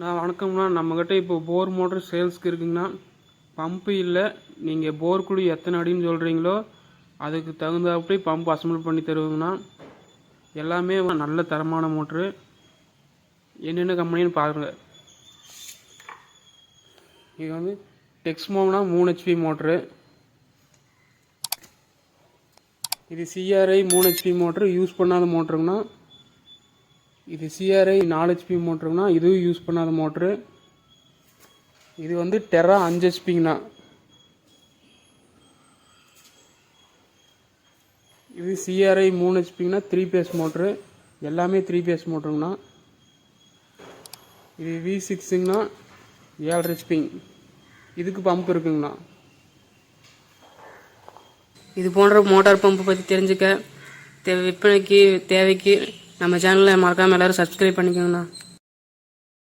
நான் வணக்கம்ண்ணா நம்மக்கிட்ட இப்போ போர் மோட்டர் சேல்ஸ்க்கு இருக்குங்கண்ணா பம்பு இல்லை நீங்கள் போர் குழி எத்தனை அடின்னு சொல்கிறீங்களோ அதுக்கு தகுந்தாப்படி பம்ப் அசம்பிள் பண்ணி தருவோங்கண்ணா எல்லாமே நல்ல தரமான மோட்ரு. என்னென்ன கம்பெனின்னு பாருங்கள் இது வந்து டெக்ஸ்மோனா மூணு ஹெச்பி மோட்ரு. இது சிஆர்ஐ மூணு ஹெச்பி மோட்ரு. யூஸ் பண்ணாத மோட்ருங்கண்ணா இது சிஆர்ஐ நாலு ஹெச்பி மோட்ருங்கண்ணா இதுவும் யூஸ் பண்ணாத மோட்ரு இது வந்து டெரா அஞ்சு ஹெச்பிங்கண்ணா இது சிஆர்ஐ மூணு ஹெச்பிங்கண்ணா த்ரீ பேஸ் மோட்ரு எல்லாமே த்ரீ பேஸ் மோட்ருங்கண்ணா இது வி சிக்ஸுங்கண்ணா ஏழரை ஹெச்பிங் இதுக்கு பம்ப் இருக்குங்கண்ணா. இது போன்ற மோட்டார் பம்பை பற்றி தெரிஞ்சுக்க. தே விற்பனைக்கு தேவைக்கு நம்ம சேனலில் மறக்காமல் எல்லோரும் சப்ஸ்கிரைப் பண்ணிக்கோங்கண்ணா.